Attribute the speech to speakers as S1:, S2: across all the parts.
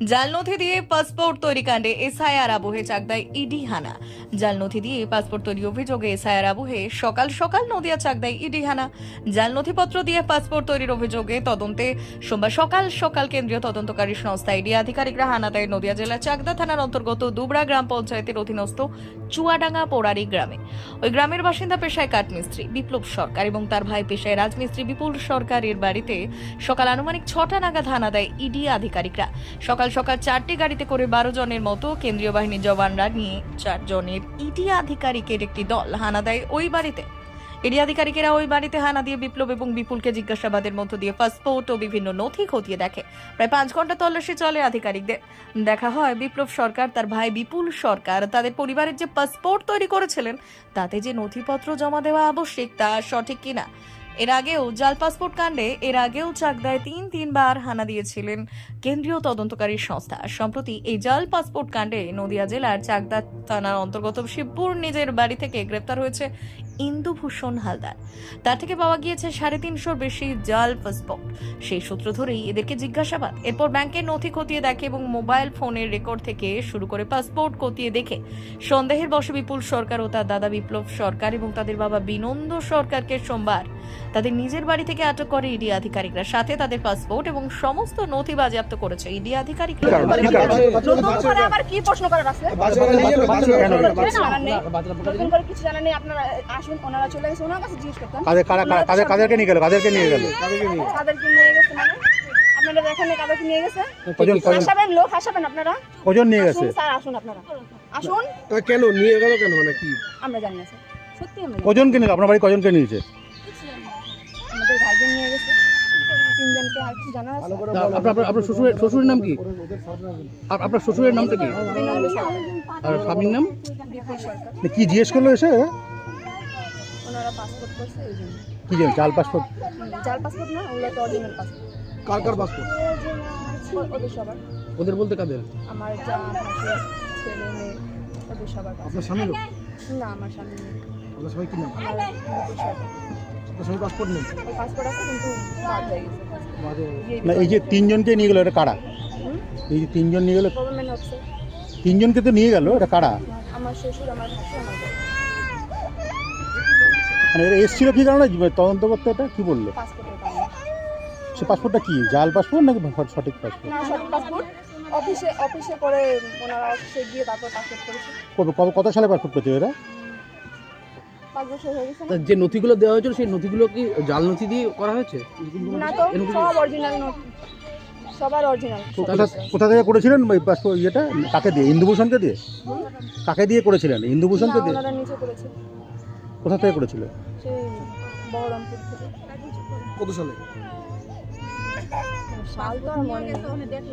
S1: জাল নথি দিয়ে পাসপোর্ট তৈরি কাণ্ডে এসআইআর আবহে চাকদায় ইডি হানা জাল নথি দিয়ে পাসপোর্ট তৈরি অভিযোগে এসআইআর আবহে সকাল সকাল নদিয়া চাকদায় ইডি হানা জাল নথিপত্র দিয়ে পাসপোর্ট তৈরির অভিযোগে তদন্তে সোমবার সকাল সকাল কেন্দ্রীয় তদন্তকারী সংস্থা ইডি আধিকারিকরা হানা দেয় নদিয়া জেলার চাকদা থানার অন্তর্গত দুবরা গ্রাম পঞ্চায়েতের অধীনস্থ চুয়াডাঙ্গা পোড়ারি গ্রামে। ওই গ্রামের বাসিন্দা পেশায় কাঠমিস্ত্রি বিপ্লব সরকার এবং তার ভাই পেশায় রাজমিস্ত্রি বিপুল সরকারের বাড়িতে সকাল আনুমানিক ছটা নাগাদ হানা দেয় ইডি আধিকারিকরা। সকাল সকাল চারটি গাড়িতে করে বারো জনের মতো কেন্দ্রীয় বাহিনীর জওয়ানরা নিয়ে চারজনের ইডি আধিকারিকের একটি দল হানা দেয় ওই বাড়িতে। ইডি আধিকারিকেরা ওই বাড়িতে হানা দিয়ে বিপ্লব এবং বিপুলকে জিজ্ঞাসাবাদের মধ্য দিয়ে পাসপোর্ট ও বিভিন্ন নথি খতিয়ে দেখে। প্রায় পাঁচ ঘণ্টা তল্লাশি চলে আধিকারিকদের। দেখা হয়, বিপ্লব সরকার, তার ভাই বিপুল সরকার, তাদের পরিবারের যে পাসপোর্ট তৈরি করেছিলেন, তাতে যে নথিপত্র জমা দেওয়া আবশ্যিক তা সঠিক কিনা? এর আগেও জাল পাসপোর্ট কাণ্ডে, এর আগেও চাকদায় তিন, তিনবার হানা দিয়েছিলেন কেন্দ্রীয় তদন্তকারী সংস্থা। সম্প্রতি এই জাল পাসপোর্ট কাণ্ডে নদিয়া জেলার চাকদা থানার অন্তর্গত শিবপুর নিজের বাড়ি থেকে গ্রেপ্তার হয়েছে ইন্দুভূষণ হালদার। তার থেকে পাওয়া গিয়েছে সাড়ে তিনশোর বেশি জাল পাসপোর্ট। সেই সূত্র ধরেই এদেরকে জিজ্ঞাসাবাদ। এরপর ব্যাংকের নথি খতিয়ে দেখে এবং মোবাইল ফোনের রেকর্ড থেকে শুরু করে পাসপোর্ট খতিয়ে দেখে। সন্দেহের বশে বিপুল সরকার ও তার দাদা বিপ্লব সরকার এবং তাদের বাবা বিনন্দ সরকারকে সোমবার তাদের নিজের বাড়ি থেকে আটক করে ইডি আধিকারিকরা। সাথে তাদের পাসপোর্ট এবং সমস্ত নথি বাজেয়াপ্ত করেছে ইডি আধিকারিকরা।
S2: আবার কি প্রশ্ন করার আছে? কিছু জানার নেই। নতুন করে কিছু জানার নেই। আপনারা আসুন ওনারা চলে গেছে। ওনার কাছে জিজ্ঞেস করতেন
S3: কাদের কারা কারা- কাদের কাদেরকে নিয়ে গেল? কাদেরকে নিয়ে গেল?
S2: কাদেরকে নিয়ে গেছে। মানে? আপনারা দেখেন কাদেরকে নিয়ে গেছে?
S3: কজন কজন
S2: হাসাবেন? লোক হাসাবেন আপনারা?
S3: কজন নিয়ে গেছে?
S2: আসুন স্যার আসুন আপনারা। আসুন।
S4: কেন? নিয়ে গেল কেন? মানে কি?
S2: আমরা জানি না স্যার। সত্যি আমরা।
S3: কজনকে নিয়ে আপনার বাড়ি কজনকে নিয়েছে?
S2: আমাদের ভাইজন নিয়ে গেছে। তিনজনকে আর কিছু জানা আছে?
S5: আপনার শ্বশুরের শ্বশুরের নাম কি? আপনার শ্বশুরের নামটা কি? আর স্বামীর নাম?
S3: কি জিজ্ঞেস করল এসে?
S2: ওনারা পাসপোর্ট করছে এই জন্য।
S3: কি জানি চাল পাসপোর্ট?
S2: জাল পাসপোর্ট না ওগুলো তো অরিজিনাল পাসপোর্ট
S4: কার কার পাসপোর্ট?
S2: ওদের সবার।
S5: ওদের বলতে কাদের?
S2: আমার যা ছেলে মেয়ে ওদের সবার
S4: আপনার স্বামী
S2: না আমার স্বামী
S4: কি নাম? আপনার স্বামী পাসপোর্ট নেই?
S2: পাসপোর্ট আছে কিন্তু বাদ হয়ে গেছে।
S3: না এই যে তিনজনকে নিয়ে গেল এটা কারা? এই যে তিনজন নিয়ে গেল? তিনজনকে তো নিয়ে গেল এটা কারা?
S2: আমার শ্বশুর আমার ভাসুর আমার
S3: মানে এরা এসেছিল কি কারণে? তদন্ত করতে এটা? কি বলল? সে পাসপোর্টটা কি? জাল পাসপোর্ট নাকি সঠিক পাসপোর্ট
S2: সঠিক পাসপোর্ট অফিসে অফিসে করে ওনারা অফিসে গিয়ে তারপর পাসপোর্ট করেছে।
S3: কত সালে পাসপোর্ট করছে এরা?
S2: পাঁচ বছর হয়ে গেছে
S5: তা যে নথিগুলো দেওয়া হয়েছিল সেই নথিগুলো কি জাল নথি দিয়ে করা হয়েছে?
S2: না না তো সব অরিজিনাল নোট সবার অরিজিনাল
S3: কোথা কোথা থেকে করেছিলেন ওই পাসপোর্ট ইয়েটা? কাকে দিয়ে? ইন্দুভূষণকে দিয়ে? কাকে দিয়ে করেছিলেন? ইন্দুভূষণকে দিয়ে?
S2: ওনারা নিচে করেছে
S3: কোথা থেকে করেছিল?
S2: সেই বহরমপুর থেকে।
S4: কত সালে?
S2: সাল তো আর মনে নেই।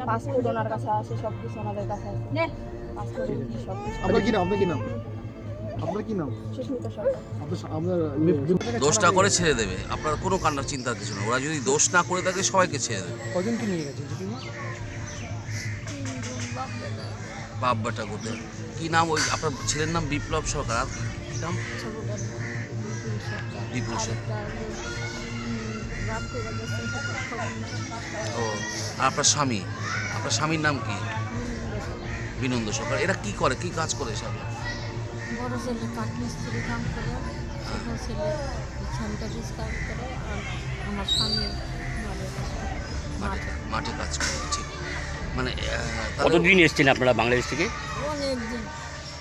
S2: পাসপোর্ট ওনার কাছে আছে সব কিছু ওনাদের কাছে আছে। পাসপোর্টের সব কিছু
S4: আপনার কি নাম? আপনার কি নাম? আপনার কি নাম?
S2: সুস্মিতা সরকার।
S4: আপনার আপনার
S6: দোষটা করে ছেড়ে দেবে। আপনার কোনো কান্নার চিন্তার কিছু না ওরা যদি দোষ না করে থাকে সবাইকে ছেড়ে দেবে।
S4: কজনকে নিয়ে গেছে?
S6: বাপ বেটা করতে কি নাম ওই আপনার ছেলের নাম বিপ্লব সরকার। আর কি নাম? বিপুল সরকার। ও আর আপনার স্বামী? আপনার স্বামীর নাম কি? বিনন্দ সরকার। এরা কি করে? কি কাজ করে সব
S7: বড় ছেলে কাঠমিস্ত্রি কাম করে ছোট ছেলে স্যানিটারিজ কাজ করে আর আমার স্বামী।
S6: মাঠে মাঠে। কাজ করে ঠিক মানে
S8: কতদিন এসেছেন আপনারা বাংলাদেশ থেকে?
S7: অনেক দিন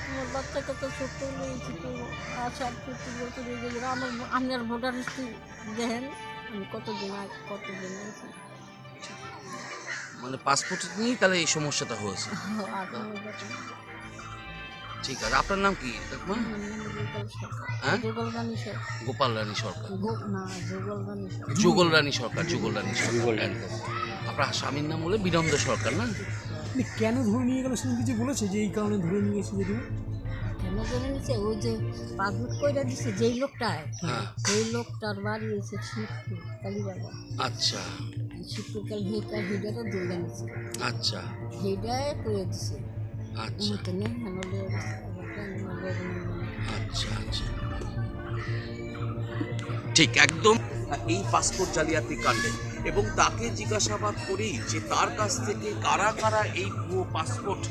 S7: আমার বাচ্চাকে তো ছোট্ট আসার রয়ে গেল আমার আপনার ভোটার হিস্ট্রি দেখেন আমি কতদিন আগে কতদিন আছি
S6: মানে পাসপোর্ট নিয়েই তাহলে এই সমস্যাটা হয়েছে। ঠিক আছে আপনার নাম কি? হ্যাঁ?
S7: রানী সরকার।
S6: গোপাল রানী সরকার
S7: না যুগল রানী সরকার
S6: যুগল রানী। সরকার। আপনার স্বামীর নাম বলে বিনন্দ সরকার না?
S9: কেন ধরে নিয়ে গেল সেদিন কিছু বলেছে যে এই কারণে ধরে নিয়ে গেছে যদি
S7: কেন জেনে নিচ্ছে ওই যে পাসপোর্ট করে দিচ্ছে যেই লোকটায়
S6: হ্যাঁ।
S7: সেই লোকটার বাড়ি এসে শিবপুর কালীবাজার।
S6: আচ্ছা।
S7: শিবপুর কাল হেটা হেডারও দুর্গা
S6: আচ্ছা।
S7: হেডায় করে দিচ্ছে
S6: আচ্ছা। আচ্ছা আচ্ছা। ঠিক একদম। এই পাসপোর্ট জালিয়াতি কাণ্ডে এবং তাকে জিজ্ঞাসাবাদ করি যে তার কাছ থেকে কারা কারা এই ভুয়ো পাসপোর্ট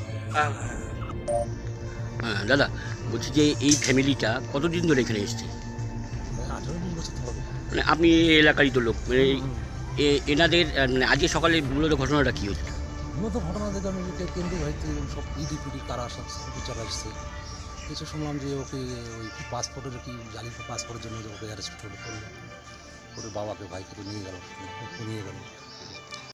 S8: হ্যাঁ দাদা বলছি যে এই ফ্যামিলিটা কতদিন ধরে এখানে এসছে? মানে আপনি এই এলাকারই তো লোক মানে এ- এনাদের মানে আজকে সকালে মূলত ঘটনাটা কী হচ্ছে
S9: মূলত ঘটনা থেকে আমি এটা কেন্দ্রিক হয়তো সব ইডি পিডি কারা বিচার আসছে। কিছু শুনলাম যে ওকে ওই পাসপোর্টের কি জালি পাসপোর্টের জন্য ওকে অ্যারেস্ট করে করল ওর বাবাকে ভাইকে নিয়ে গেল নিয়ে গেল।